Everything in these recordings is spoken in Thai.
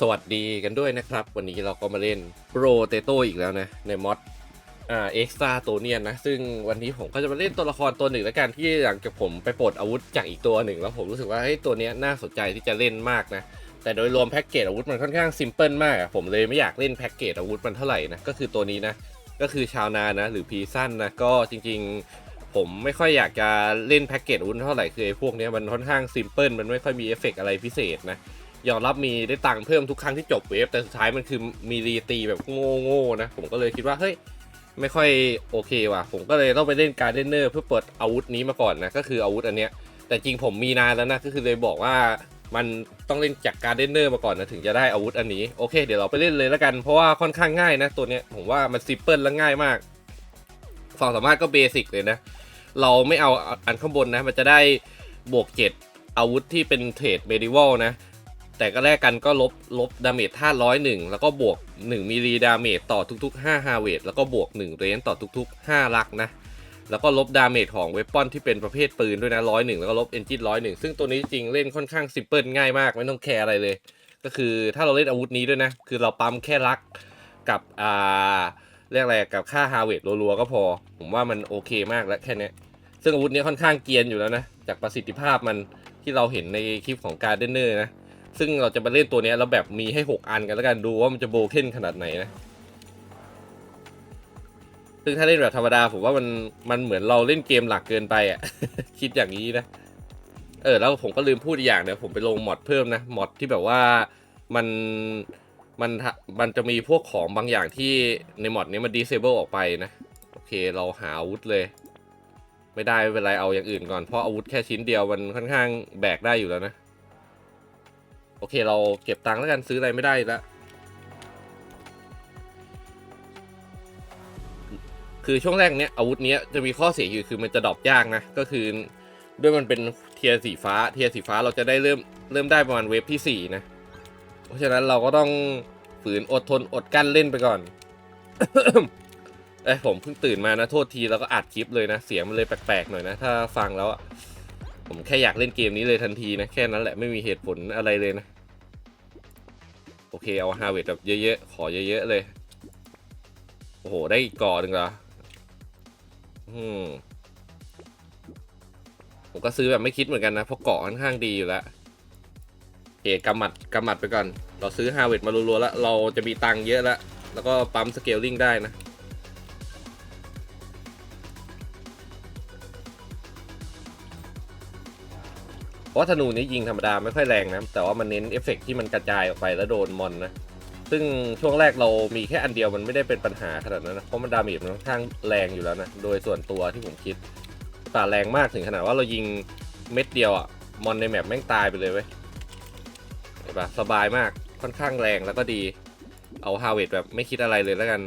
สวัสดีกันด้วยนะครับ วันนี้เราก็มาเล่นโปรเตโตอีกแล้วนะ ในมอดอ่าเอ็กซ์ตาตัวเนียนนะ ซึ่งวันนี้ผมก็จะมาเล่นตัวละครตัวหนึ่งแล้วกันที่หลังจากผมไปปลดอาวุธจากอีกตัวหนึ่ง แล้วผมรู้สึกว่าเฮ้ยตัวเนี้ยน่าสนใจที่จะเล่นมากนะ แต่โดยรวมแพ็กเกจอาวุธมันค่อนข้างซิมเพิลมากผมเลยไม่อยากเล่นแพ็กเกจอาวุธมันเท่าไหร่นะก็คือตัวนี้นะก็คือชาวนานะหรือพีสั้นนะก็จริงๆ ผมไม่ค่อยอยากจะเล่นแพ็กเกจอาวุธเท่าไหร่คือไอ้พวกนี้มันค่อนข้างซิมเพิลมันไม่ค่อยมีเอฟเฟกต์อะไรพิเศษนะ ยอมรับมีได้ตังค์เพิ่มทุกครั้งที่จบเวฟแต่สุดท้ายมันคือมีรีตีแบบโง่ๆนะ ผมก็เลยคิดว่าเฮ้ยไม่ค่อยโอเคว่ะ ผมก็เลยต้องไปเล่นการเดนเนอร์เพื่อเปิดอาวุธนี้มาก่อนนะ ก็คืออาวุธอันเนี้ย แต่จริงผมมีนานแล้วนะ ก็คือเลยบอกว่ามันต้องเล่นจากการเดนเนอร์มาก่อนนะถึงจะได้อาวุธอันนี้โอเค เดี๋ยวเราไปเล่นเลยแล้วกันเพราะว่าค่อนข้างง่ายนะ ตัวเนี้ยผมว่ามันซิมเพิลและง่ายมากความสามารถก็เบสิกเลยนะ เราไม่เอาอันข้างบนนะ มันจะได้บวกเจ็ดอาวุธที่เป็นเทรดเมดิวัลนะ แต่ก็แลกกันก็ลบลบดาเมจท่าร้อยหนึ่งแล้วก็บวก 1มิลลีดาเมจต่อทุกๆ5ฮาเวทแล้วก็บวก1เรนต่อทุกๆ 5 ลักนะ แล้วก็ลบดาเมจของเวปอนที่เป็นประเภทปืนด้วยนะร้อยหนึ่งแล้วก็ลบเอนจินร้อยหนึ่งซึ่งตัวนี้จริงเล่นค่อนข้างซิมเพิลง่ายมากไม่ต้องแคร์อะไรเลย ก็คือถ้าเราเล่นอาวุธนี้ด้วยนะ คือเราปั๊มแค่ลักกับอ่าเรียกอะไรกับค่าฮาเวทรัวๆก็พอ ผมว่ามันโอเคมากแล้วแค่นี้ซึ่งอาวุธนี้ค่อนข้างเกียนอยู่แล้วนะจากประสิทธิภาพมันที่เราเห็นในคลิปของการเดนเนอร์นะ ซึ่งเราจะมาเล่นตัวนี้แล้วแบบมีให้ 6 อันกันแล้วกันดูว่ามันจะโบเก้นขนาดไหนนะ ซึ่งถ้าเล่นแบบธรรมดาผมว่ามันมันเหมือนเราเล่นเกมหลักเกินไปอะ คิดอย่างนี้นะ เออแล้วผมก็ลืมพูดอีกอย่างเนี่ยผมไปลงมอดเพิ่มนะมอดที่แบบว่ามันมันมันจะมีพวกของบางอย่างที่ในมอดนี้มันดีเซเบิลออกไปนะ โอเคเราหาอาวุธเลย ไม่ได้ไม่เป็นไรเอาอย่างอื่นก่อนเพราะอาวุธแค่ชิ้นเดียวมันค่อนข้างแบกได้อยู่แล้วนะ อเคเราเก็บตังค์แล้วกันซื้ออะไรไม่ได้แล้วคือช่วงแรกเนี้ยอาวุธเนี้ยจะมีข้อเสียอยู่คือมันจะดรอปยากนะ ก็คือด้วยมันเป็นเทียร์สีฟ้า เทียร์สีฟ้าเราจะได้เริ่มเริ่มได้ประมาณเวฟที่สี่นะ เพราะฉะนั้นเราก็ต้องฝืนอดทนอดกั้นเล่นไปก่อนเอ้ผมเพิ่งตื่นมานะโทษทีแล้วก็อัดคลิปเลยนะ เสียงมันเลยแปลกๆหน่อยนะ ถ้าฟังแล้วอะผมแค่อยากเล่นเกมนี้เลยทันทีนะ แค่นั้นแหละไม่มีเหตุผลอะไรเลยนะ โอเคเอาฮาเวดแบบเยอะๆ ขอเยอะๆ เลย โอ้โห ได้อีกกอหนึ่งเหรอ อืม ผมก็ซื้อแบบไม่คิดเหมือนกันนะ เพราะเกาะค่อนข้างดีอยู่แล้วเอเคกำหมัดกำหมัดไปก่อน เราซื้อฮาเวดมารัวๆแล้ว เราจะมีตังค์เยอะแล้ว แล้วก็ปั๊มสเกลลิงได้นะ ราะธนูนี้ยิงธรรมดาไม่ค่อยแรงนะ แต่ว่ามันเน้นเอฟเฟกต์ที่มันกระจายออกไปแล้วโดนมอนนะ ซึ่งช่วงแรกเรามีแค่อันเดียวมันไม่ได้เป็นปัญหาขนาดนั้นนะเพราะมันดาเมจมันค่อนข้างแรงอยู่แล้วนะ โดยส่วนตัวที่ผมคิดแต่แรงมากถึงขนาดว่าเรายิงเม็ดเดียวอะมอนในแมปแม่งตายไปเลยเว้ยเห็นปะสบายมากค่อนข้างแรงแล้วก็ดี เอาฮาเวดแบบไม่คิดอะไรเลยแล้วกัน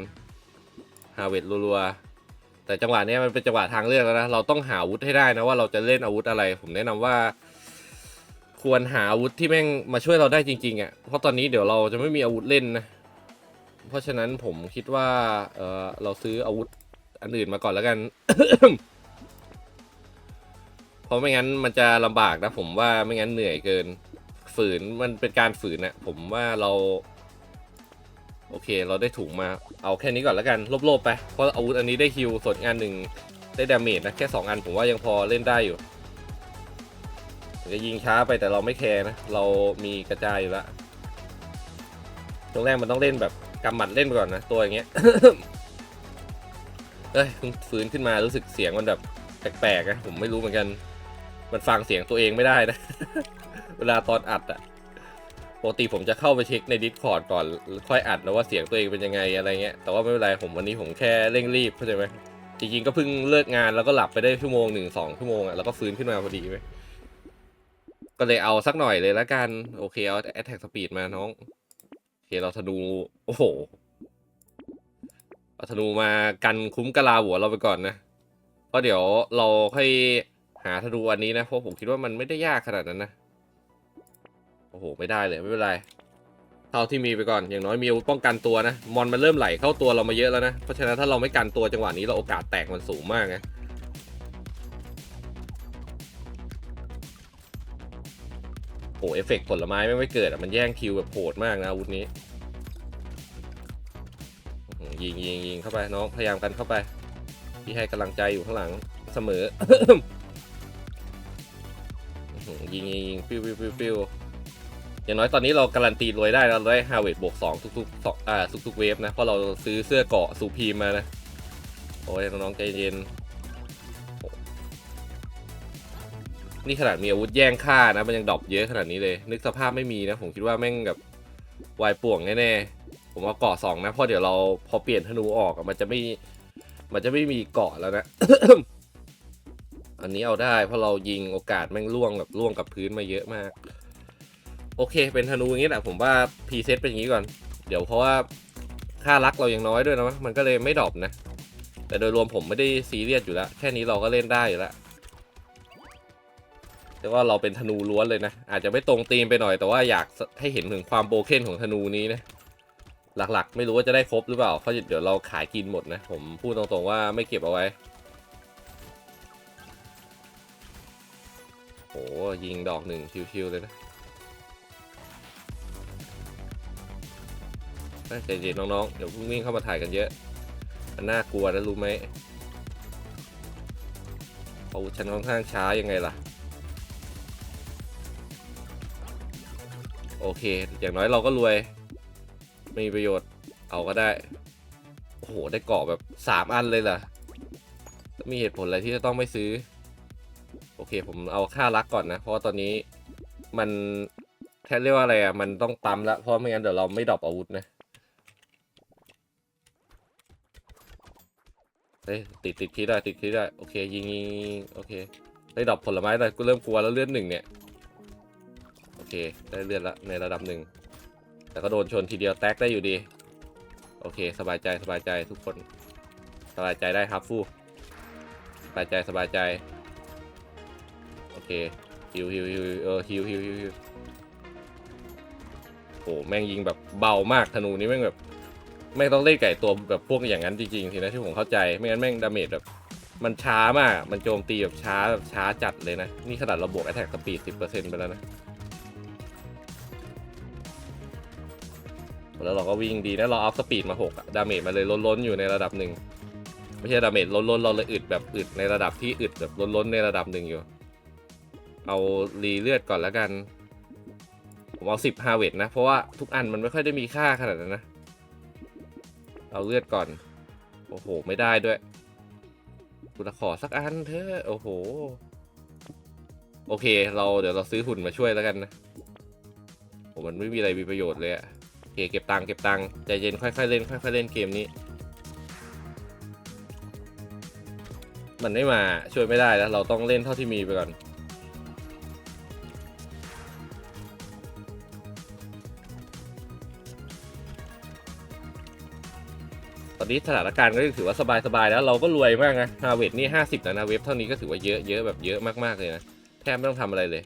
ฮาเวดรัวๆแต่จังหวะนี้มันเป็นจังหวะทางเลือกแล้วนะเราต้องหาอาวุธให้ได้นะว่าเราจะเล่นอาวุธอะไร ผมแนะนำว่า ควรหาอาวุธที่แม่งมาช่วยเราได้จริงๆอะ เพราะตอนนี้เดี๋ยวเราจะไม่มีอาวุธเล่นนะ เพราะฉะนั้นผมคิดว่าเออเราซื้ออาวุธอันอื่นมาก่อนแล้วกัน เพราะไม่งั้นมันจะลำบากนะ ผมว่าไม่งั้นเหนื่อยเกิน ฝืนมันเป็นการฝืนนะผมว่าเรา โอเค เราได้ถุงมา เอาแค่นี้ก่อนแล้วกันลบๆไป เพราะอาวุธอันนี้ได้ฮิลส่วนงานหนึ่งได้ดาเมจนะแค่สองอันผมว่ายังพอเล่นได้อยู่ จะยิงช้าไปแต่เราไม่แคร์นะ เรามีกระจายอยู่แล้วตรงแรกมันต้องเล่นแบบกำหมัดเล่นไปก่อนนะ ตัวอย่างเงี้ย เอ้ยฟื้นขึ้นมารู้สึกเสียงมันแบบแปลกๆนะผมไม่รู้เหมือนกัน มันฟังเสียงตัวเองไม่ได้นะ เวลาตอนอัดอะปกติผมจะเข้าไปเช็คใน Discord ก่อนค่อยอัดแล้วว่าเสียงตัวเองเป็นยังไงอะไรเงี้ยแต่ว่าไม่เป็นไรผมวันนี้ผมแค่เร่งรีบเข้าใจไหมจริงๆก็เพิ่งเลิกงานแล้วก็หลับไปได้ชั่วโมงหนึ่งสองชั่วโมงอะแล้วก็ฟื้นขึ้นมาพอดีไหม ก็เลยเอาสักหน่อยเลยละกัน โอเค เอาแอ t แทกสปีดมาน้อง โอเค เราธนู โอ้โหเอาธนูมากันคุ้มกะลาหัวเราไปก่อนนะ เพราะเดี๋ยวเราค่อยหาธนูอันนี้นะ เพราะผมคิดว่ามันไม่ได้ยากขนาดนั้นนะ โอ้โห ไม่ได้เลยไม่เป็นไร เท่าที่มีไปก่อน อย่างน้อยมีป้องกันตัวนะ มอนมันเริ่มไหลเข้าตัวเรามาเยอะแล้วนะ เพราะฉะนั้นถ้าเราไม่กันตัวจังหวะนี้เราโอกาสแตกมันสูงมากนะ โโอ้เอฟเฟกต์ผลไม้ไม่ไม่เกิดอะมันแย่งคิวแบบโหดมากนะอาวุธนี้ยิงยิงยิงเข้าไปน้องพยายามกันเข้าไป พี่ให้กำลังใจอยู่ข้างหลังเสมอยิงยิงยิงปิ้วปิ้วปิ้วปิ้วอย่างน้อยตอนนี้เราการันตีรวยได้เราได้ฮาเวดบวกสองทุกๆสองอ่าทุกๆเวฟนะเพราะเราซื้อเสื้อเกาะสูพีมานะโอ้ยน้องใจเย็น นี่ขนาดมีอาวุธแย่งฆ่านะ มันยังดรอปเยอะขนาดนี้เลย นึกสภาพไม่มีนะ ผมคิดว่าแม่งแบบวายป่วงแน่ๆ ผมเอาเกาะสองนะ เพราะเดี๋ยวเราพอเปลี่ยนธนูออกมันจะไม่ มันจะไม่มีเกาะแล้วนะ อันนี้เอาได้ เพราะเรายิงโอกาสแม่งล่วงแบบล่วงกับพื้นมาเยอะมาก โอเค เป็นธนูอย่างนี้แหละผมว่าพรีเซตเป็นอย่างนี้ก่อน เดี๋ยวเพราะว่าค่ารักเรายังน้อยด้วยนะ มันก็เลยไม่ดรอปนะ แต่โดยรวมผมไม่ได้ซีเรียสอยู่แล้ว แค่นี้เราก็เล่นได้อยู่แล้ว แต่ว่าเราเป็นธนูล้วนเลยนะ อาจจะไม่ตรงธีมไปหน่อย แต่ว่าอยากให้เห็นถึงความโบเคนของธนูนี้นะหลักๆ ไม่รู้ว่าจะได้ครบหรือเปล่าเพราะเดี๋ยวเราขายกินหมดนะ ผมพูดตรงๆว่าไม่เก็บเอาไว้โอ้ยิงดอกหนึ่งชิวๆเลยนะใจเย็นน้องๆ เดี๋ยวพุ่งวิ่งเข้ามาถ่ายกันเยอะมันน่ากลัวนะรู้ไหมอาวุธฉันค่อนข้างช้ายังไงล่ะ โอเค อย่างน้อยเราก็รวย ไม่มีประโยชน์ เอาก็ได้ โอ้โห ได้เกาะแบบสามอันเลยล่ะมีเหตุผลอะไรที่จะต้องไม่ซื้อ โอเค ผมเอาค่ารักก่อนนะ เพราะว่าตอนนี้มันแค่เรียกว่าอะไรอะ มันต้องปั๊มละ เพราะไม่งั้นเดี๋ยวเราไม่ดรอปอาวุธนะ เฮ้ยติดติดคิดได้ ติดคิดได้ โอเค ยิงยิงโอเค ได้ดรอปผลไม้เลยกูเริ่มกลัวแล้วเลือดหนึ่งเนี่ย เค ได้เลือดละในระดับหนึ่ง แต่ก็โดนชนทีเดียวแตกได้อยู่ดี โอเค สบายใจสบายใจทุกคน สบายใจได้ครับฟูสบายใจสบายใจ โอเคฮิวฮิวฮิวเออฮิวฮิวฮิวฮิวโอ้แม่งยิงแบบเบามากธนูนี้แม่งแบบไม่งต้องเล่นไก่ตัวแบบพวกอย่างนั้นจริงๆทีนะที่ผมเข้าใจไม่งั้นแม่งดาเมจแบบมันช้ามาก มันโจมตีแบบช้าแบบช้าจัดเลยนะ นี่ขนาดเราบวก attack speed 10%ไปแล้วนะ แล้วเราก็วิ่งดีนะเราอัพสปีดมา6อะดาเมจมันเลยล้นๆอยู่ในระดับหนึ่งไม่ใช่ดาเมจล้นๆเราเลยอึดแบบอึดในระดับที่อึดแบบล้นๆในระดับหนึ่งอยู่ เอารีเลือดก่อนแล้วกัน ผมเอา10 h a r v e s t นะ เพราะว่าทุกอันมันไม่ค่อยได้มีค่าขนาดนั้นนะ เอาเลือดก่อน โอ้โห ไม่ได้ด้วยกูจะขอสักอันเถอะโอ้โห โอเค เราเดี๋ยวเราซื้อหุ่นมาช่วยแล้วกันนะผมมันไม่มีอะไรมีประโยชน์เลยอะ เคเก็บตังค์เก็บตังค์ใจเย็นค่อยๆเล่นค่อยๆเล่นเกมนี้ มันไม่มาช่วยไม่ได้แล้วเราต้องเล่นเท่าที่มีไปก่อนตอนนี้สถานการณ์ก็ถือว่าสบายๆแล้วเราก็รวยมากนะฮาเวดนี่ห้าสิบแล้วนะเว็บเท่านี้ก็ถือว่าเยอะเยอะแบบเยอะมากๆเลยนะ แทบไม่ต้องทำอะไรเลย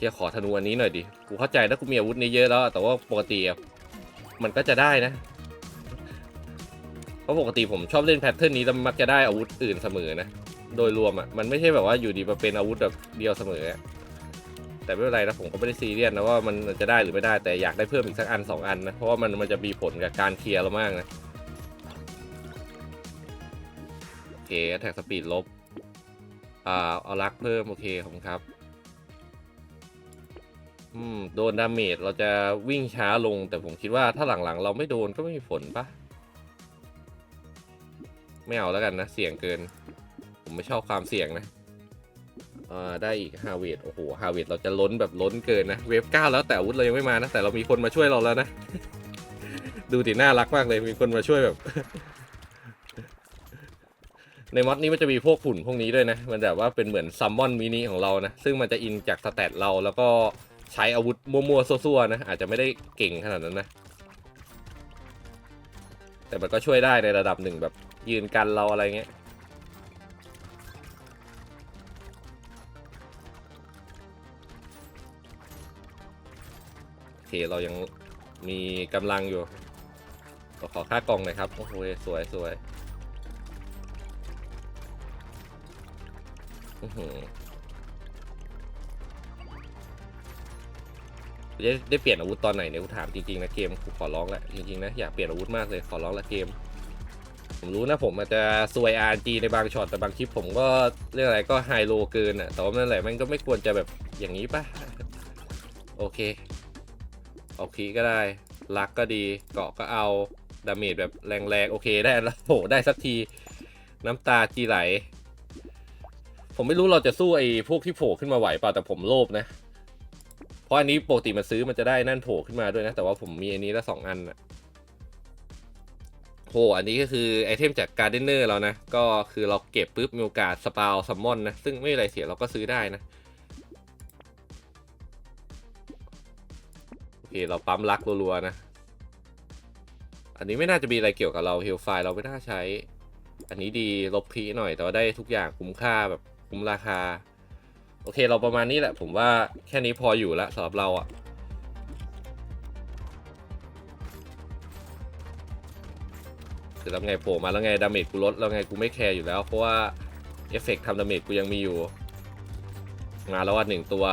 เชียขอธนูอันนี้หน่อยดิ กูเข้าใจถ้ากูมีอาวุธนี้เยอะแล้วแต่ว่าปกติอะมันก็จะได้นะ เพราะปกติผมชอบเล่นแพทเทิร์นนี้แล้วมักจะได้อาวุธอื่นเสมอนะ โดยรวมอะ มันไม่ใช่แบบว่าอยู่ดีมาเป็นอาวุธแบบเดียวเสมอ แต่ไม่เป็นไรนะผมก็ไม่ได้ซีเรียสนะว่ามันจะได้หรือไม่ได้แต่อยากได้เพิ่มอีกสักอันสองอันนะ เพราะว่ามันมันจะมีผลกับการเคลียร์เรามากนะโอเคแท็กสปีดลบ อ่าเอาลักเพิ่มโอเคขอบคุณครับ อืมโดนดาเมจเราจะวิ่งช้าลง แต่ผมคิดว่าถ้าหลังๆ เราไม่โดนก็ไม่มีผลปะไม่เอาแล้วกันนะ เสี่ยงเกิน ผมไม่ชอบความเสี่ยงนะอ่าได้อีกฮาเวดโอ้โหฮาเวดเราจะล้นแบบล้นเกินนะ เวฟเก้าแล้วแต่อาวุธเรายังไม่มานะ แต่เรามีคนมาช่วยเราแล้วนะ ดูดิน่ารักมากเลยมีคนมาช่วยแบบ ในมอดนี้มันจะมีพวกหุ่นพวกนี้ด้วยนะ มันแบบว่าเป็นเหมือนซัมมอนมินิของเรานะ ซึ่งมันจะอินจากสแตทเราแล้วก็ ใช้อาวุธมั่วๆซั่วๆนะ อาจจะไม่ได้เก่งขนาดนั้นนะ แต่มันก็ช่วยได้ในระดับหนึ่งแบบยืนกันเราอะไรเงี้ยโอเคเรายังมีกำลังอยู่ขอค่ากล่องหน่อยครับ โอ้โหสวยสวยอือหือ ได้ได้เปลี่ยนอาวุธตอนไหนเนี่ยกูถามจริงๆนะเกมกูขอร้องแหละจริงๆนะอยากเปลี่ยนอาวุธมากเลยขอร้องละเกม ผมรู้นะผมอาจจะซวย RNG ในบางช็อตแต่บางคลิปผมก็เรื่องอะไรก็ไฮโลเกินอะแต่ว่านั่นแหละมันก็ไม่ควรจะแบบอย่างนี้ป่ะ โอเคเอาคีก็ได้ลักก็ดีเกาะก็เอาดาเมจแบบแรงๆโอเคได้แล้วโหได้สักทีน้ำตาจีไหล ผมไม่รู้เราจะสู้ไอ้พวกที่โผล่ขึ้นมาไหวเปล่าแต่ผมโลภนะ ราะอันนี้ปกติมันซื้อมันจะได้นั่นโผล่ขึ้นมาด้วยนะ แต่ว่าผมมีอันนี้ละสองอันอะโหอันนี้ก็คือไอเทมจากการ์เดนเนอร์เรานะ ก็คือเราเก็บปุ๊บมีโอกาสสปาวซัมมอนนะ ซึ่งไม่มีอะไรเสียเราก็ซื้อได้นะ โอเค เราปั๊มลักรัวๆนะ อันนี้ไม่น่าจะมีอะไรเกี่ยวกับเราเฮลไฟเราไม่น่าใช้ อันนี้ดีลบพีหน่อยแต่ว่าได้ทุกอย่างคุ้มค่าแบบคุ้มราคา โอเคเราประมาณนี้แหละผมว่าแค่นี้พออยู่แล้วสำหรับเราอะคือแล้วไงโผล่มาแล้วไงดาเมจกูลดแล้วไงกูไม่แคร์อยู่แล้ว เพราะว่าเอฟเฟกต์ทำดาเมจกูยังมีอยู่ มาแล้วว่าหนึ่งตัว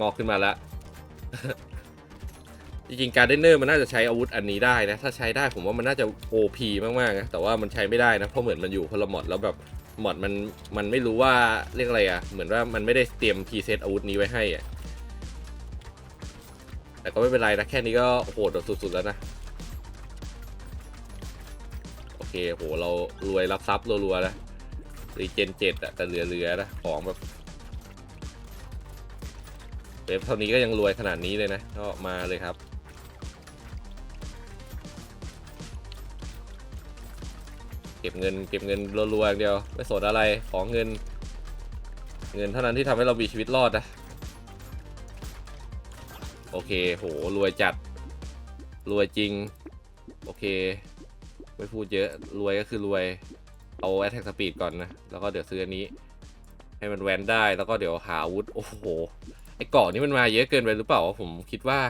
งอกขึ้นมาแล้วจริงๆการเดนเนอร์มันน่าจะใช้อาวุธอันนี้ได้นะ ถ้าใช้ได้ผมว่ามันน่าจะ OP มากๆนะแต่ว่ามันใช้ไม่ได้นะ เพราะเหมือนมันอยู่คนลหมอดแล้วแบบ มอดมันมันไม่รู้ว่าเรียกอะไรอะ่ะ เหมือนว่ามันไม่ได้เตรียมพรีเซตอาวุธนี้ไว้ให้อะ่ะ แต่ก็ไม่เป็นไรนะ แค่นี้ก็โหดสุดๆแล้วนะ โอเคโหเรารวยรับทรัพย์รัวๆนะรีเจนเจ็ดอะแต่เหลือๆนะของแบบเว็บเท่านี้ก็ยังรวยขนาดนี้เลยนะ ก็มาเลยครับ เก็บเงินเก็บเงินรัวๆอย่างเดียวไม่สนอะไรของเงิน เงินเท่านั้นที่ทำให้เรามีชีวิตรอดนะโอเคโหรวยจัด รวยจริง โอเค ไม่พูดเยอะรวยก็คือรวย เอาแอ t แทกสปีดก่อนนะ แล้วก็เดี๋ยวซื้ออันนี้ ให้มันแวนได้แล้วก็เดี๋ยวหาอาวุธโอ้โหไอ้เกาะนี่มันมาเยอะเกินไปหรือเปล่าผมคิดว่า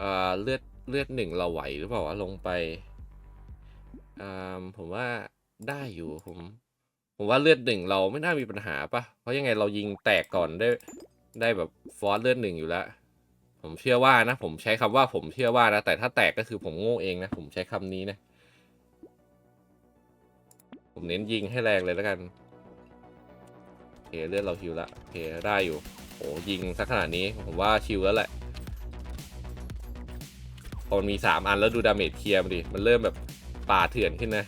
อ่าเลือดเลือดหนึ่งเราไหวหรือเปล่าวะลงไป อ่าผมว่าได้อยู่ผม ผมว่าเลือดหนึ่งเราไม่น่ามีปัญหาปะเพราะยังไงเรายิงแตกก่อนได้ได้แบบฟอสเลือดหนึ่งอยู่แล้ว ผมเชื่อว่านะ ผมใช้คำว่าผมเชื่อว่านะ แต่ถ้าแตกก็คือผมโง่เองนะ ผมใช้คำนี้นะ ผมเน้นยิงให้แรงเลยแล้วกันโอเคเลือดเราชิวละโอเคได้อยู่โอ้ยิงสักขนาดนี้ผมว่าชิวแล้วแหละพอมันมีสามอันแล้วดูดาเมจเคลียร์มันดิ มันเริ่มแบบ ป่าเถื่อนขึ้นนะ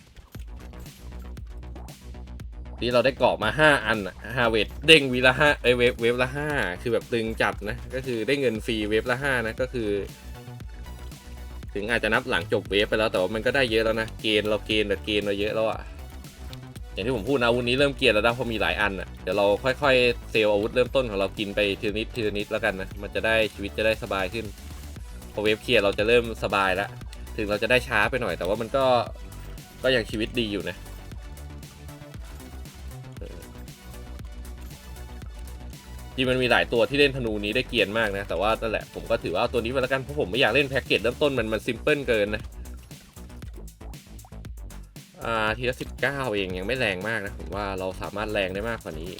นี่เราได้เกาะมาห้าอันอะห้าเวทเด้งวีละห้าเอเวฟเวฟละห้าคือแบบตึงจัดนะ ก็คือได้เงินฟรีเวฟละห้านะ ก็คือ ถึงอาจจะนับหลังจบเวฟไปแล้วแต่ว่ามันก็ได้เยอะแล้วนะ เกณฑ์เราเกณฑ์แต่เกณฑ์เราเยอะแล้วอะอย่างที่ผมพูดนะอาวุธนี้เริ่มเกลียดแล้วนะเพราะมีหลายอันอะเดี๋ยวเราค่อยๆเซลล์อาวุธเริ่มต้นของเรากินไปทีละนิดทีละนิดแล้วกันนะมันจะได้ชีวิตจะได้สบายขึ้นพอเวฟเคลียร์เราจะเริ่มสบายแล้ว ถึงเราจะได้ช้าไปหน่อย แต่ว่ามันก็ก็ยังชีวิตดีอยู่นะจริงมันมีหลายตัวที่เล่นธนูนี้ได้เกียนมากนะ แต่ว่านั่นแหละผมก็ถือว่าเอาตัวนี้ไปแล้วกันเพราะผมไม่อยากเล่นแพ็กเกจเริ่มต้นมันมันซิมเพิลเกินนะอ่าทีละสิบเก้าเองยังไม่แรงมากนะผมว่าเราสามารถแรงได้มากกว่านี้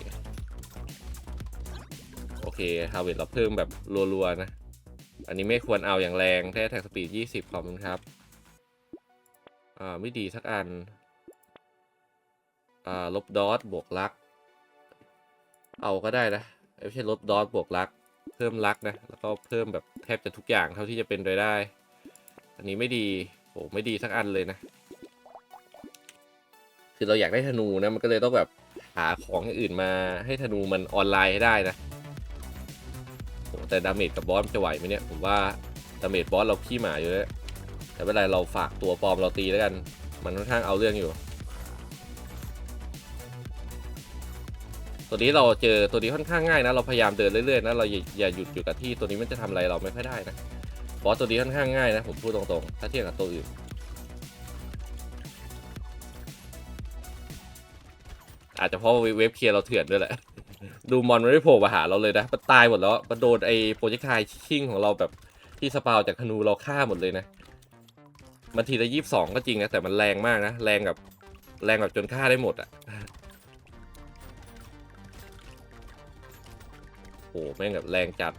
โอเคฮาวิตเราเพิ่มแบบรัวๆนะ อันนี้ไม่ควรเอาอย่างแรงแค่แท็กสปีดยี่สิบขอบคุณครับ อ่า ไม่ดีสักอัน อ่า ลบดอทบวกลัก เอาก็ได้นะไม่ใช่ลบดอทบวกลัก เพิ่มลักนะ แล้วก็เพิ่มแบบแทบจะทุกอย่างเท่าที่จะเป็นไปได้ อันนี้ไม่ดีโหไม่ดีสักอันเลยนะ คือเราอยากได้ธนูนะ มันก็เลยต้องแบบหาของอย่างอื่นมาให้ธนูมันออนไลน์ให้ได้นะ โหแต่ดาเมจกับบอสจะไหวไหมเนี่ยผมว่าดาเมจบอสเราขี้หมาอยู่แล้วแต่ไม่เป็นไรเราฝากตัวปลอมเราตีแล้วกัน มันค่อนข้างเอาเรื่องอยู่ ตัวนี้เราเจอตัวนี้ค่อนข้างง่ายนะ เราพยายามเดินเรื่อยๆนะเราอย่าหยุดอยู่กับที่ตัวนี้มันจะทำอะไรเราไม่ค่อยได้นะบอสตัวนี้ค่อนข้างง่ายนะผมพูดตรงๆ ถ้าเทียบกับตัวอื่นอาจจะเพราะเว็บเคลียร์เราเถื่อนด้วยแหละ ดูมอนไม่ได้โผล่มาหาเราเลยนะมันตายหมดแล้วมันโดนไอ้โปรเจคต์ไทชิ่งของเราแบบที่สปาวจากธนูเราฆ่าหมดเลยนะ มันทีละยี่สิบสองก็จริงนะแต่มันแรงมากนะแรงแบบแรงแบบจนฆ่าได้หมดอะโอ้แม่งแบบแรงจัด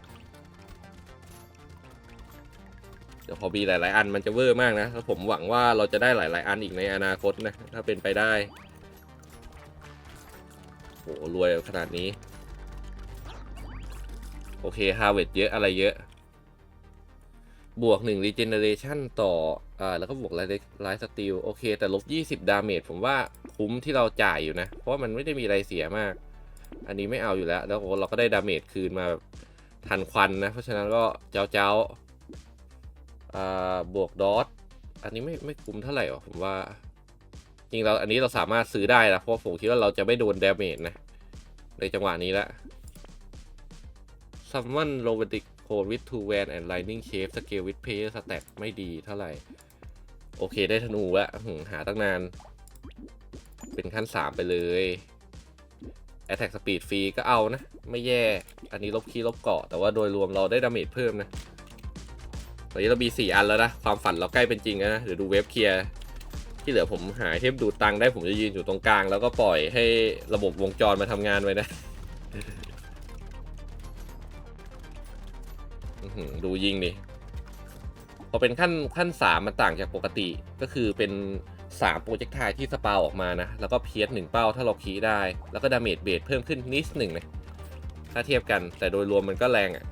เดี๋ยวพอมีหลาย ๆ อันมันจะเวอร์มากนะ แล้วผมหวังว่าเราจะได้หลาย ๆ อันอีกในอนาคตนะ ถ้าเป็นไปได้ โหรวยขนาดนี้ โอเคฮาเว t เยอะอะไรเยอะ บวก1 regeneration ต่ออ่าแล้วก็บวกไลท์ไลท์สตีลโอเค แต่ลบ 20 ดาเมจผมว่าคุ้มที่เราจ่ายอยู่นะ เพราะมันไม่ได้มีอะไรเสียมาก อันนี้ไม่เอาอยู่แล้ว แล้วเราก็ได้ดาเมจคืนมาแบบทันควันนะ เพราะฉะนั้นก็เจ้าเจ้าอ่าบวกดอทอันนี้ไม่ไม่คุ้มเท่าไหร่หรอผมว่า จริงเราอันนี้เราสามารถซื้อได้นะเพราะผมคิดว่าเราจะไม่โดนเดาเมจนะในจังหวะนี้ละ Summon Robotic Code with Two Van and Lightning Shape Scale with Player Stat ไม่ดีเท่าไหร่ โอเคได้ธนูละหึหาตั้งนาน เป็นขั้น 3 ไปเลย Attack Speed ฟรีก็เอานะ ไม่แย่ อันนี้ลบคีย์ลบเกาะ แต่ว่าโดยรวมเราได้ดาเมจเพิ่มนะตอนนี้เรามี 4 อันแล้วนะ ความฝันเราใกล้เป็นจริงแล้วนะ เดี๋ยวดูเว็บเคลียร์ ที่เหลือผมหาเทปดูดตังค์ได้ผมจะยืนอยู่ตรงกลาง แล้วก็ปล่อยให้ระบบวงจรมาทำงานไว้นะดูยิงดิพอเป็นขั้นขั้นสามมันต่างจากปกติก็คือเป็นสามโปรเจกต์ไทที่สปาวออกมานะ แล้วก็เพียสหนึ่งเป้าถ้าเราคีได้ แล้วก็ดาเมจเบสเพิ่มขึ้นนิดหนึ่งนะถ้าเทียบกันแต่โดยรวมมันก็แรงอะ่ะ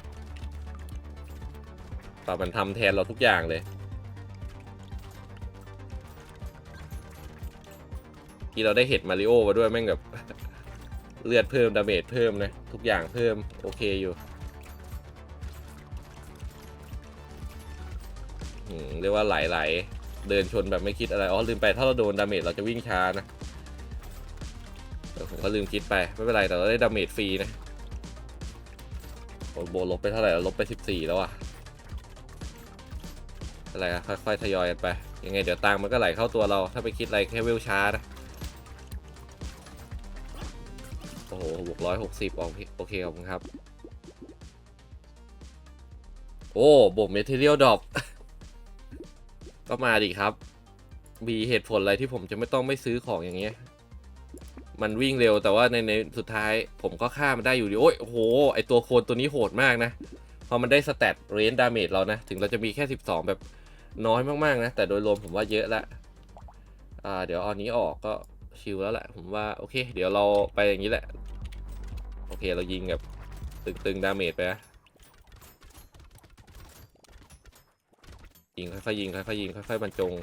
ต่มันทำแทนเราทุกอย่างเลย ที่เราได้เห็ดมาริโอมาด้วยแม่งแบบ เลือดเพิ่มดาเมจเพิ่มนะ ทุกอย่างเพิ่มโอเคอยู่เรียกว่าไหลๆ เดินชนแบบไม่คิดอะไร อ๋อลืมไปถ้าเราโดนดาเมจเราจะวิ่งช้านะผมก็ลืมคิดไป ไม่เป็นไรแต่เราได้ดาเมจฟรีนะโบลบไปเท่าไหร่แล้วลบไป 14 แล้วอะอะไรอะค่อยๆทยอยกันไป ยังไงเดี๋ยวตังมันก็ไหลเข้าตัวเรา ถ้าไปคิดอะไรแค่เวลช้านะ โอ้โหบวกร้อยหกสิบโอเคโอเคขอบคุณครับ โอ้บวกเมทัลเลียลดรอปก็มาดิครับ มีเหตุผลอะไรที่ผมจะไม่ต้องไม่ซื้อของอย่างเงี้ย มันวิ่งเร็วแต่ว่าในในสุดท้ายผมก็ฆ่ามันได้อยู่ดี โอ้ยโอ้โหไอตัวโคนตัวนี้โหดมากนะ พอมันได้สเตตเรนดาเมจเรานะ ถึงเราจะมีแค่ 12 แบบน้อยมาก ๆ นะ แต่โดยรวมผมว่าเยอะละ อ่า เดี๋ยวเอานี้ออกก็ ชิลแล้วแหละ ผมว่าโอเค เดี๋ยวเราไปอย่างนี้แหละ โอเคเรายิงแบบตึงๆดาเมจไปนะยิงค่อยๆยิงค่อยๆยิงค่อยๆบรรจง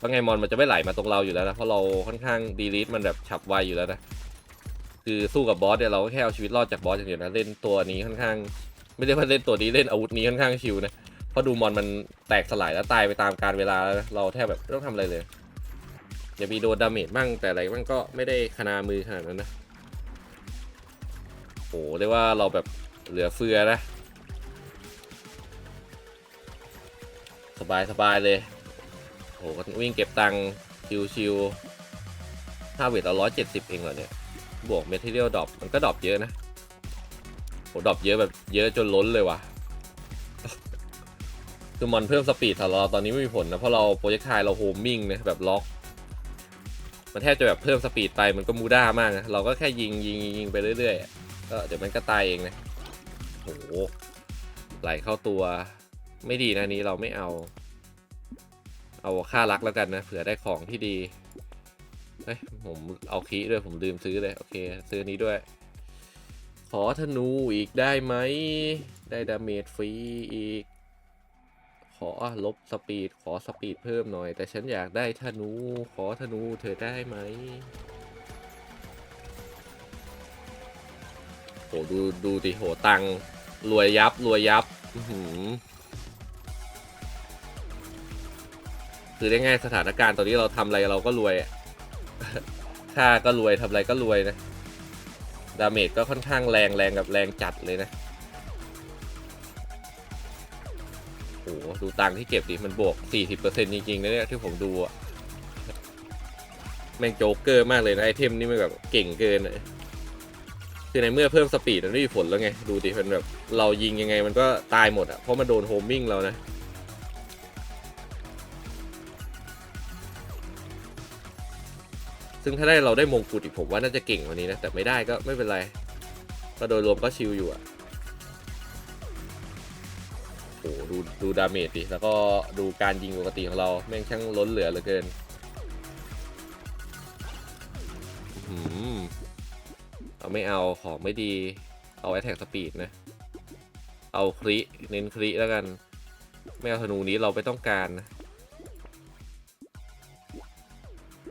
ว่าไงมอนมันจะไม่ไหลมาตรงเราอยู่แล้วนะเพราะเราค่อนข้างดีลิทมันแบบฉับไวอยู่แล้วนะคือสู้กับบอสเนี่ยเราก็แค่เอาชีวิตรอดจากบอสอย่างเดียวนะเล่นตัวนี้ค่อนข้าง ไม่ได้ว่าเล่นตัวนี้เล่นอาวุธนี้ค่อนข้างชิวนะเพราะดูมอนมันแตกสลายแล้วตายไปตามการเวลาแล้วนะเราแทบแบบไม่ต้องทำอะไรเลย อย่ามีโดนดาเมจบ้างแต่อะไรมันก็ไม่ได้ขนามือขนาดนั้นนะโอ้เรียกว่าเราแบบเหลือเฟือนะ สบายสบายเลยโอ้โหก็วิ่งเก็บตังค์ชิวๆถ้าเวทเราร้อยเจ็ดสิบเองเหรอเนี่ย บวกเมทัลเลียลดรอปมันก็ดรอปเยอะนะโหดรอปเยอะแบบเยอะจนล้นเลยว่ะคือมันเพิ่มสปีดของเราตอนนี้ไม่มีผลนะ เพราะเราโปรเจกต์ไทยเราโฮมมิ่งนะแบบล็อก มันแทบจะแบบเพิ่มสปีดไปมันก็มูด้ามากนะเราก็แค่ยิงยิงยิงไปเรื่อยๆก็เดี๋ยวมันก็ตายเองนะโหไหลเข้าตัวไม่ดีนะนี้เราไม่เอา เอาค่ารักแล้วกันนะเผื่อได้ของที่ดีเฮ้ยผมเอาคีด้วยผมลืมซื้อเลย โอเค ซื้อนี้ด้วย ขอธนูอีกได้ไหม ได้ดาเมจฟรีอีก ออะลบสปีดขอสปีดเพิ่มหน่อย แต่ฉันอยากได้ธนูขอธนูเธอได้ไหมโหดูดูดิโหตังรวยยับรวยยับหือคือได้ง่ายสถานการณ์ตอนนี้เราทำอะไรเราก็รวยอะค่าก็รวยทำอะไรก็รวยนะ ดาเมจก็ค่อนข้างแรงแรงกับแรงจัดเลยนะ ดูตังค์ที่เก็บดิมันบวก 40%จริงๆนะเนี่ยที่ผมดูอะแม่งโจ๊กเกอร์มากเลยนะไอเทมนี่มันแบบเก่งเกินคือในเมื่อเพิ่มสปีดมันไม่มีผลแล้วไง ดูดิมันแบบเรายิงยังไงมันก็ตายหมดอะเพราะมันโดนโฮมมิ่งเรานะซึ่งถ้าได้เราได้มงกุฎอีกผมว่าน่าจะเก่งกว่านี้นะ แต่ไม่ได้ก็ไม่เป็นไร ก็โดยรวมก็ชิลอยู่อะ หดูดูดาเมจดิ แล้วก็ดูการยิงปกติของเรา แม่งช่างล้นเหลือเหลือเกินเอาไม่เอาของไม่ดี เอาแอ t แทกสปีดนะ เอาคริเน้นคริแล้วกัน ไม่เอาธนูนี้เราไม่ต้องการนะ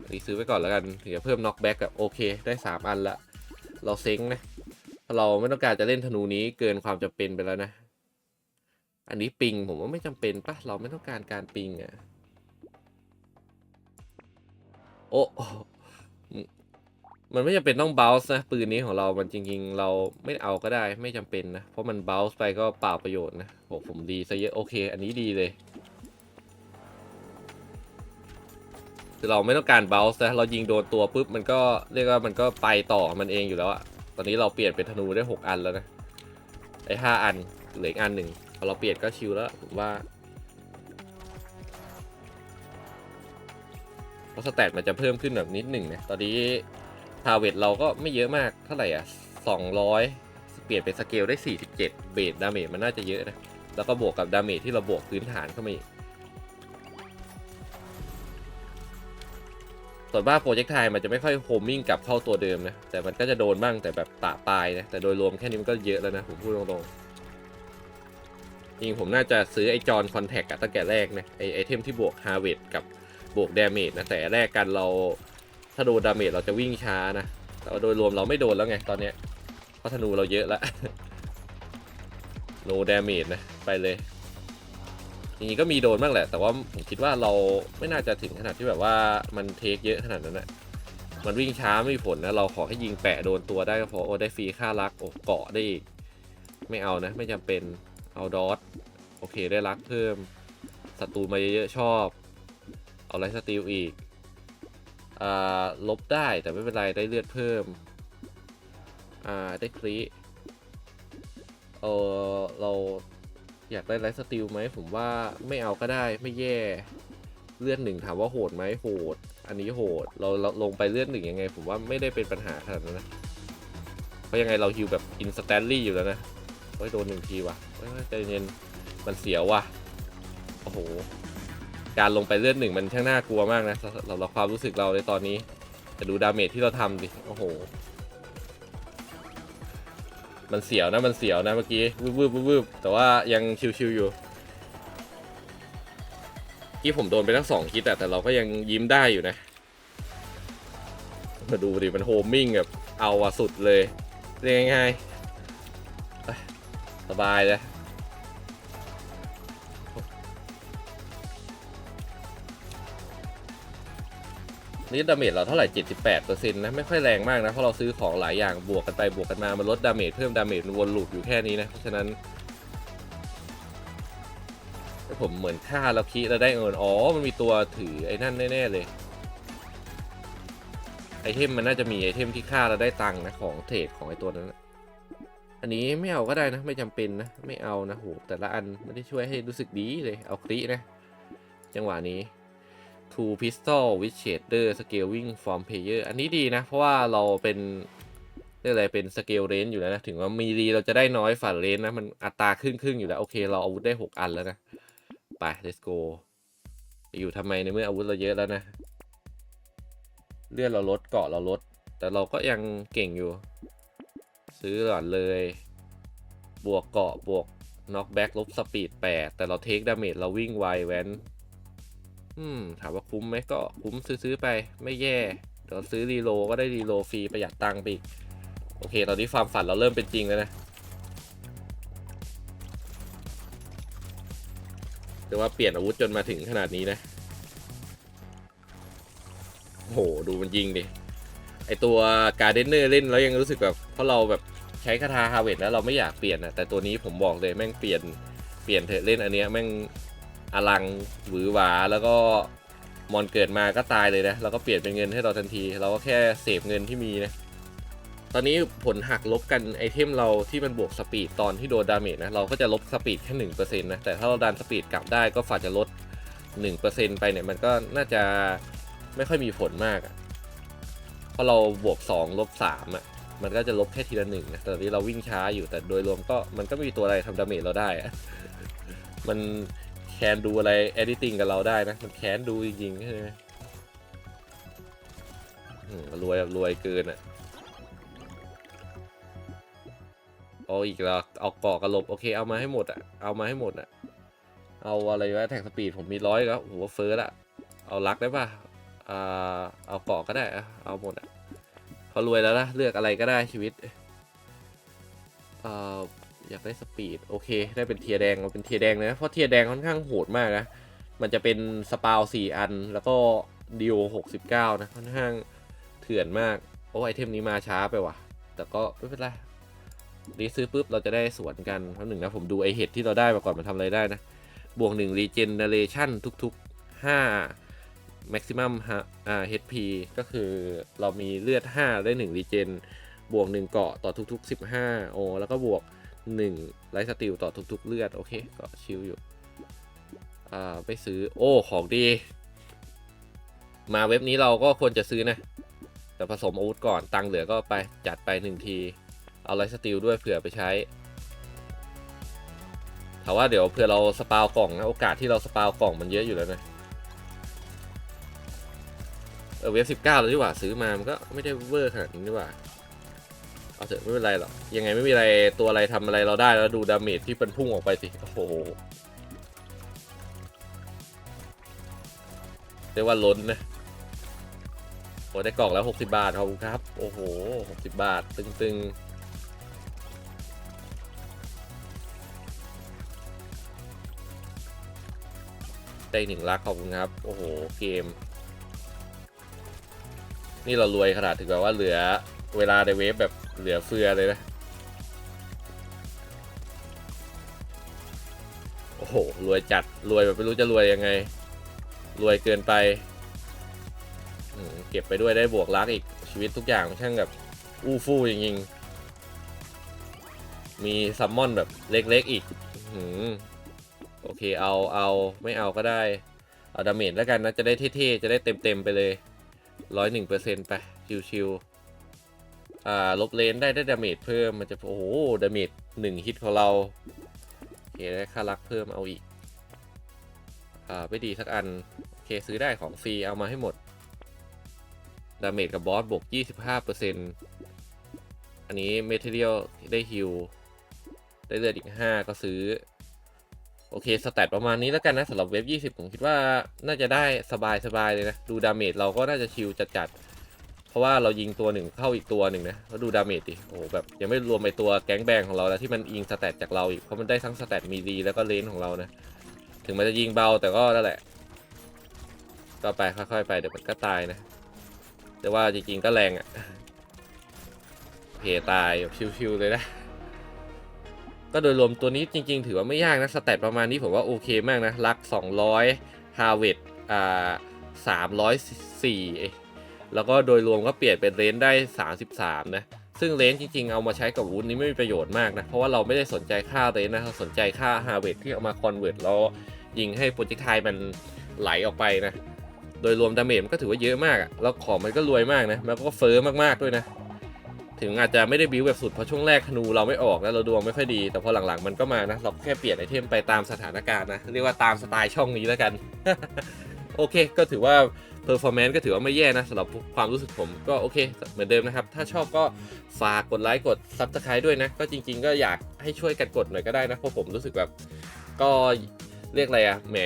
อันนี้ซื้อไว้ก่อนแล้วกันถึงจะเพิ่มน็อกแบ็กอะโอเค ได้สามอันละ เราเซ็งนะถ้าเราไม่ต้องการจะเล่นธนูนี้เกินความจำเป็นไปแล้วนะ อันนี้ปิงผมว่าไม่จำเป็นปะเราไม่ต้องการการปิงอะโอ้มันไม่จำเป็นต้องเบลส์นะปืนนี้ของเรา มันจริง ๆ เราไม่เอาก็ได้ไม่จำเป็นนะ เพราะมันเบลส์ไปก็เปล่าประโยชน์นะโอ้ผมดีซะเยอะโอเค อันนี้ดีเลยคือเราไม่ต้องการเบลส์นะเรายิงโดนตัวปุ๊บมันก็เรียกว่ามันก็ไปต่อมันเองอยู่แล้วอะตอนนี้เราเปลี่ยนเป็นธนูได้หกอันแล้วนะ ไอ้ห้าอันเหลืออีกอันหนึ่งพอเราเปลี่ยนก็ชิลแล้วผมว่าเพราะสแตทมันจะเพิ่มขึ้นแบบนิดหนึ่งนะตอนนี้ทาเวทเราก็ไม่เยอะมากเท่าไหร่อะสองร้อยเปลี่ยนเป็นสเกลได้ 47 เบสดาเมจมันน่าจะเยอะนะ แล้วก็บวกกับดาเมจที่เราบวกพื้นฐานเข้ามาอีก ส่วนมากโปรเจกต์ไทยมันจะไม่ค่อยโฮมมิ่งกลับเข้าตัวเดิมนะ แต่มันก็จะโดนบ้างแต่แบบปะปลายนะ แต่โดยรวมแค่นี้มันก็เยอะแล้วนะ ผมพูดตรงๆ จริงผมน่าจะซื้อไอจอนคอนแทคตั้งแต่แรกนะ ไอไอเทมที่บวกฮาร์เวดกับบวกดเมจนะ แต่แรกกันเราถ้าโดนดาเมจเราจะวิ่งช้านะ แต่ว่าโดยรวมเราไม่โดนแล้วไงตอนเนี้ยเพราะธนูเราเยอะแล้วโนดาเมจนะไปเลย จริงๆก็มีโดนบ้างแหละ แต่ว่าผมคิดว่าเราไม่น่าจะถึงขนาดที่แบบว่ามันเทคเยอะขนาดนั้นนะมันวิ่งช้าไม่มีผลนะ เราขอให้ยิงแปะโดนตัวได้ก็พอโอ้ได้ฟรีค่ารักโอ้เกาะได้อีก ไม่เอานะ ไม่จำเป็นเอาดอทโอเคได้รักเพิ่มศัตรูมาเยอะๆชอบ เอาไลท์สตีลอีกอ่าลบได้แต่ไม่เป็นไรได้เลือดเพิ่มอ่าได้คลีเออเรา อยากได้ไลท์สตีลไหมผมว่าไม่เอาก็ได้ไม่แย่ เลือดหนึ่งถามว่าโหดไหมโหด อันนี้โหด เราเราลงไปเลือดหนึ่งยังไง ผมว่าไม่ได้เป็นปัญหาขนาดนั้นนะเพราะยังไงเราฮิวแบบอินสแตนลี่อยู่แล้วนะโอ้ยโดนหนึ่งทีว่ะเฮ้ยใจเย็นมันเสียวว่ะโอ้โหการลงไปเลือดหนึ่งมันช่างน่ากลัวมากนะสำหรับความรู้สึกเราในตอนนี้แต่ดูดาเมจที่เราทำดิโอ้โห มันเสียวนะมันเสียวนะเมื่อกี้วืบวืบวืบแต่ว่ายังชิวๆอยู่ที่ผมโดนไปทั้งสองคิดแต่แต่เราก็ยังยิ้มได้อยู่นะมาดูดิมันโฮมมิ่งแบบเอาสุดเลยเรียกง่ายๆสบายเลย นี่ดาเมจเราเท่าไหร่ 78%นะไม่ค่อยแรงมากนะ เพราะเราซื้อของหลายอย่างบวกกันไปบวกกันมา มันลดดาเมจเพิ่มดาเมจมันวนลูปอยู่แค่นี้นะ เพราะฉะนั้นผมเหมือนฆ่าแล้วคีแล้วได้เงินอ๋อ มันมีตัวถือไอ้นั่นแน่ ๆ เลย ไอเทมมันน่าจะมีไอเทมที่ฆ่าแล้วได้ตังค์นะของเทรดของไอตัวนั้นนะอันนี้ไม่เอาก็ได้นะ ไม่จำเป็นนะ ไม่เอานะโหแต่ละอันไม่ได้ช่วยให้รู้สึกดีเลยเอาคลินะ จังหวะนี้ two pistol with shader scaling from player อันนี้ดีนะ เพราะว่าเราเป็นเรียกอะไรเป็น scale range อยู่แล้วนะ ถึงว่ามีรีเราจะได้น้อยฝ่า range นะ มันอัตราครึ่งครึ่งอยู่แล้ว โอเค เราอาวุธได้ 6 อันแล้วนะ ไป let's go อยู่ทำไมในเมื่ออาวุธเราเยอะแล้วนะ เลือดเราลดเกาะเราลด แต่เราก็ยังเก่งอยู่ ซื้อก่อนเลย บวกเกาะบวก knockback ลบสปีด8แต่เราเทคดาเมจเราวิ่งไวแว้น อืมถามว่าคุ้มไหมก็คุ้มซื้อๆไปไม่แย่ เดี๋ยวซื้อรีโลก็ได้รีโลฟรีประหยัดตังค์ไปอีก โอเค ตอนนี้ความฝันเราเริ่มเป็นจริงแล้วนะแต่ว่าเปลี่ยนอาวุธจนมาถึงขนาดนี้นะโอ้โหดูมันยิงดิไอตัวการเดนเนอร์เล่นแล้วยังรู้สึกแบบเพราะเราแบบใช้คาถาฮาเวดแล้วเราไม่อยากเปลี่ยนนะแต่ตัวนี้ผมบอกเลยแม่งเปลี่ยนเปลี่ยนเถอะเล่นอันเนี้ยแม่ง อลังหวือหวาแล้วก็มอนเกิดมาก็ตายเลยนะแล้วก็เปลี่ยนเป็นเงินให้เราทันที เราก็แค่เสพเงินที่มีนะตอนนี้ผลหักลบกันไอเทมเราที่มันบวกสปีดตอนที่โดนดาเมจนะเราก็จะลบสปีดแค่หนึ่งเปอร์เซ็นต์นะแต่ถ้าเราดันสปีดกลับได้ก็ฝากจะลดหนึ่งเปอร์เซ็นต์ไปเนี่ยมันก็น่าจะไม่ค่อยมีผลมากอะเพราะเราบวกสองลบสามอะมันก็จะลบแค่ทีละหนึ่งนะแต่ตอนนี้เราวิ่งช้าอยู่แต่โดยรวมก็มันก็ไม่มีตัวอะไรทำดาเมจเราได้อะมัน คนดูอะไร editing กับเราได้นะ มันแคนดูจริงๆใช่ไหมรวยแบบรวยเกินอะเอาอีกแล้วเอาเกาะกระลบโอเคเอามาให้หมดอะเอามาให้หมดอะเอาอะไรวะแท็กสปีดผมมีร้อยแล้วหัวเฟิร์สอะเอาลักได้ปะอ่าเอาเกาะก็ได้อะเอาหมดอะเขารวยแล้วนะเลือกอะไรก็ได้ชีวิตเอ่อ อยากได้สปีดโอเค ได้เป็นเทียแดงเอาเป็นเทียแดงเลยนะเพราะเทียแดงค่อนข้างโหดมากนะมันจะเป็นสปาวสี่อันแล้วก็ดิโอหกสิบเก้านะค่อนข้างเถื่อนมากโอ้ไอเทมนี้มาช้าไปว่ะ แต่ก็ไม่เป็นไรรีซื้อปุ๊บเราจะได้สวนกันเพราะหนึ่งนะผมดูไอเห็ดที่เราได้มาก่อนมันทำอะไรได้นะ บวกหนึ่งรีเจนเนเรชั่นทุกๆห้า maximum ฮะอ่า HP ก็คือเรามีเลือด 5 ได้1รีเจน บวก 1 เกาะต่อทุก ๆ 15 โอแล้วก็บวก 1ไลท์สติลต่อทุกๆเลือด โอเค ก็ชิลอยู่ อ่า ไปซื้อ โอ้ ของดี มาเว็บนี้เราก็ควรจะซื้อนะ แต่ผสมอาวุธก่อน ตังเหลือก็ไปจัดไป 1 ที เอาไลท์สติลด้วยเผื่อไปใช้ถามว่าเดี๋ยวเผื่อเราสปาวกล่องนะ โอกาสที่เราสปาวกล่องมันเยอะอยู่แล้วนะ เออเว็บสิบเก้าแล้วดีกว่าซื้อมา มันก็ไม่ได้เวอร์ขนาดนี้ดีกว่า เอาเถอะไม่เป็นไรหรอกยังไงไม่มีอะไรตัวอะไรทำอะไรเราได้แล้วดูดาเมจที่เป็นพุ่งออกไปสิโอ้โหเรียกว่าล้นนะโอ้ได้กล่องแล้ว 60 บาทขอบคุณครับ โอ้โห 60 บาท ตึงๆได้หนึ่งลักขอบคุณครับ โอ้โห เกม นี่เรารวยขนาดถึงแบบว่าเหลือ เวลาในเวฟแบบเหลือเฟือเลยนะ โอ้โห รวยจัด รวยแบบไม่รู้จะรวยยังไง รวยเกินไป เก็บไปด้วยได้บวกลักอีก ชีวิตทุกอย่างช่างแบบ อู้ฟู่จริงๆ มีซัมมอนแบบเล็กๆอีกอโอเค เอา เอา ไม่เอาก็ได้ เอาดาเมจแล้วกันนะ จะได้เท่ๆ จะได้เต็มๆ ไปเลยร้อยหนึ่งเปอร์เซ็นต์ไป ชิวๆ ลบเลนได้ได้ดาเมจเพิ่มมันจะโอ้โหดาเมจหนึ่งฮิตของเราโอเคได้ค่ารักเพิ่มเอาอีกอ่าไม่ดีสักอันโอเคซื้อได้ของฟรีเอามาให้หมดดาเมจกับบอสบวก 25%อันนี้เมทัลเดียลได้ฮิลได้เลือดอีก 5 ก็ซื้อ โอเคสแตทประมาณนี้แล้วกันนะสำหรับเว็บ 20 ผมคิดว่าน่าจะได้สบายสบายเลยนะ ดูดาเมจเราก็น่าจะชิลจัดๆ เพราะว่าเรายิงตัวหนึ่งเข้าอีกตัวหนึ่งนะแล้วดูดาเมจดิโอ้โหแบบยังไม่รวมไปตัวแก๊งแบงของเราแล้วที่มันยิงสแตทจากเราอีกเพราะมันได้ทั้งสแตทมีดีแล้วก็เลนของเรานะ ถึงมันจะยิงเบาแต่ก็นั่นแหละ ก็ไปค่อยๆไปเดี๋ยวมันก็ตายนะ แต่ว่าจริงๆก็แรงอะ่ะเพตายแบบชิวๆเลยนะก็โดยรวมตัวนี้จริงๆ ถือว่าไม่ยากนะ สแตทประมาณนี้ผมว่าโอเคมากนะ ลัก 200 ฮาเวดอ่า304 แล้วก็โดยรวมก็เปลี่ยนเป็นเลนได้ 33 นะ ซึ่งเลนจริงๆ เอามาใช้กับวุ้นนี้ไม่มีประโยชน์มากนะ เพราะว่าเราไม่ได้สนใจค่าเลนนะเราสนใจค่าฮาร์เวดที่เอามาคอนเวิร์ตแล้วยิงให้โปรเจกต์ไทมันไหลออกไปนะ โดยรวมดาเมจมันก็ถือว่าเยอะมากอะแล้วของมันก็รวยมากนะ มันก็เฟอร์มากๆด้วยนะ ถึงอาจจะไม่ได้บิวแบบสุดเพราะช่วงแรกธนูเราไม่ออกนะเราดวงไม่ค่อยดี แต่พอหลังๆมันก็มานะ เราแค่เปลี่ยนไอเทมไปตามสถานการณ์นะ เรียกว่าตามสไตล์ช่องนี้แล้วกัน โอเค ก็ถือว่า เพอร์ฟอร์แมนซ์ก็ถือว่าไม่แย่นะสำหรับความรู้สึกผมก็โอเค เหมือนเดิมนะครับ ถ้าชอบก็ฝากกดไลค์กดซับสไครต์ด้วยนะ ก็จริง ๆ ก็อยากให้ช่วยกันกดหน่อยก็ได้นะ เพราะผมรู้สึกแบบ ก็เรียกอะไรอะแหม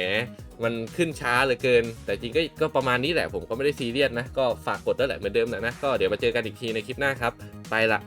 มันขึ้นช้าเหลือเกิน แต่จริงก็ก็ประมาณนี้แหละผมก็ไม่ได้ซีเรียสนะ ก็ฝากกดด้วแหละเหมือนเดิมแหละนะก็เดี๋ยวมาเจอกันอีกทีในคลิปหน้าครับ ไปละ